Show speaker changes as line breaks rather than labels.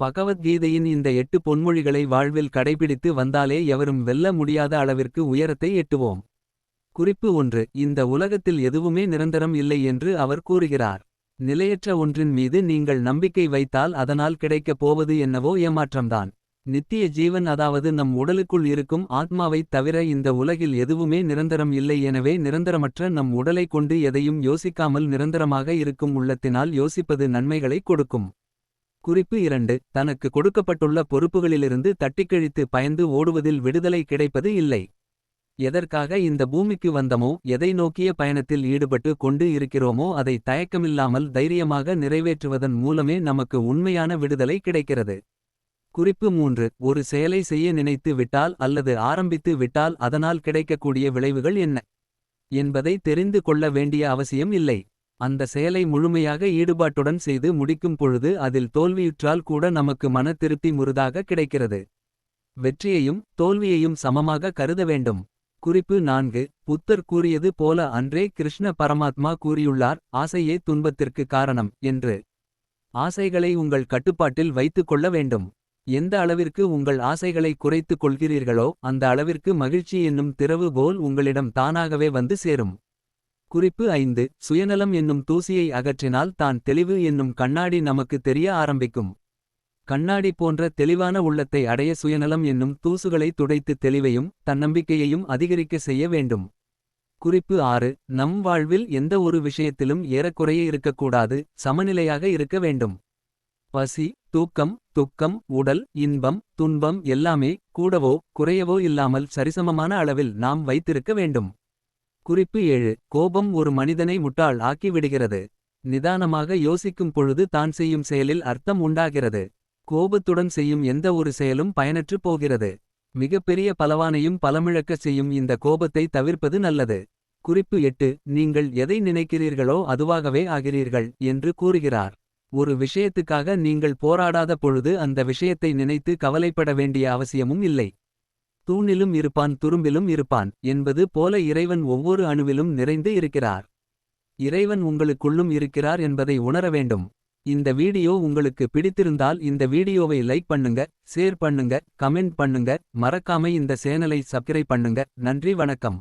பகவத்கீதையின் இந்த எட்டு பொன்மொழிகளை வாழ்வில் கடைபிடித்து வந்தாலே எவரும் வெல்ல முடியாத அளவிற்கு உயரத்தை எட்டுவோம். குறிப்பு ஒன்று இந்த உலகத்தில் எதுவுமே நிரந்தரம் இல்லை என்று அவர் கூறுகிறார். நிலையற்ற ஒன்றின் மீது நீங்கள் நம்பிக்கை வைத்தால் அதனால் கிடைக்கப் போவது என்னவோ ஏமாற்றம்தான். நித்திய ஜீவன் அதாவது நம் உடலுக்குள் இருக்கும் ஆத்மாவைத் தவிர இந்த உலகில் எதுவுமே நிரந்தரம் இல்லை எனவே நிரந்தரமற்ற நம் உடலைக் கொண்டு எதையும் யோசிக்காமல் நிரந்தரமாக இருக்கும் உள்ளத்தினால் யோசிப்பது நன்மைகளைக் கொடுக்கும். குறிப்பு இரண்டு தனக்கு கொடுக்கப்பட்டுள்ள பொறுப்புகளிலிருந்து தட்டிக்கழித்து பயந்து ஓடுவதில் விடுதலை கிடைப்பது இல்லை. எதற்காக இந்த பூமிக்கு வந்தமோ எதை நோக்கிய பயணத்தில் ஈடுபட்டு கொண்டு இருக்கிறோமோ அதை தயக்கமில்லாமல் தைரியமாக நிறைவேற்றுவதன் மூலமே நமக்கு உண்மையான விடுதலை கிடைக்கிறது. குறிப்பு மூன்று ஒரு செயலை செய்ய நினைத்து விட்டால் அல்லது ஆரம்பித்து விட்டால் அதனால் கிடைக்கக்கூடிய விளைவுகள் என்ன. என்பதை தெரிந்து கொள்ள வேண்டிய அவசியம் இல்லை. அந்த செயலை முழுமையாக ஈடுபாட்டுடன் செய்து முடிக்கும் பொழுது அதில் தோல்வியுற்றால் கூட நமக்கு மன திருப்தி முறுதாக கிடைக்கிறது. வெற்றியையும் தோல்வியையும் சமமாக கருத வேண்டும். குறிப்பு நான்கு புத்தர் கூறியது போல அன்றே கிருஷ்ண பரமாத்மா கூறியுள்ளார் ஆசையே துன்பத்திற்கு காரணம் என்று. ஆசைகளை உங்கள் கட்டுப்பாட்டில் வைத்துக் கொள்ள வேண்டும். எந்த அளவிற்கு உங்கள் ஆசைகளை குறைத்துக் கொள்கிறீர்களோ அந்த அளவிற்கு மகிழ்ச்சி என்னும் திறவு போல் உங்களிடம் தானாகவே வந்து சேரும். குறிப்பு ஐந்து சுயநலம் என்னும் தூசியை அகற்றினால் தான் தெளிவு என்னும் கண்ணாடி நமக்கு தெரிய ஆரம்பிக்கும். கண்ணாடி போன்ற தெளிவான உள்ளத்தை அடைய சுயநலம் என்னும் தூசுகளை துடைத்து தெளிவையும் தன்னம்பிக்கையையும் அதிகரிக்க செய்ய வேண்டும். குறிப்பு ஆறு நம் வாழ்வில் எந்த ஒரு விஷயத்திலும் ஏறக்குறைய இருக்கக்கூடாது சமநிலையாக இருக்க வேண்டும். பசி தூக்கம் துக்கம் உடல் இன்பம் துன்பம் எல்லாமே கூடவோ குறையவோ இல்லாமல் சரிசமமான அளவில் நாம் வைத்திருக்க வேண்டும். குறிப்பு ஏழு கோபம் ஒரு மனிதனை முட்டாள் ஆக்கி விடுகிறது. நிதானமாக யோசிக்கும் பொழுது தான் செய்யும் செயலில் அர்த்தம் உண்டாகிறது. கோபத்துடன் செய்யும் எந்த ஒரு செயலும் பயனற்று போகிறது. மிகப்பெரிய பலவானையும் பலமிழக்கச் செய்யும் இந்த கோபத்தை தவிர்ப்பது நல்லது. குறிப்பு எட்டு நீங்கள் எதை நினைக்கிறீர்களோ அதுவாகவே ஆகிறீர்கள் என்று கூறுகிறார். ஒரு விஷயத்துக்காக நீங்கள் போராடாத பொழுது அந்த விஷயத்தை நினைத்து கவலைப்பட வேண்டிய அவசியமும் இல்லை. தூணிலும் இருப்பான் துரும்பிலும் இருப்பான் என்பது போல இறைவன் ஒவ்வொரு அணுவிலும் நிறைந்து இருக்கிறார். இறைவன் உங்களுக்குள்ளும் இருக்கிறார் என்பதை உணர வேண்டும். இந்த வீடியோ உங்களுக்கு பிடித்திருந்தால் இந்த வீடியோவை லைக் பண்ணுங்க ஷேர் பண்ணுங்க கமெண்ட் பண்ணுங்க மறக்காமை இந்த சேனலை சப்ஸ்கிரைப் பண்ணுங்க நன்றி வணக்கம்.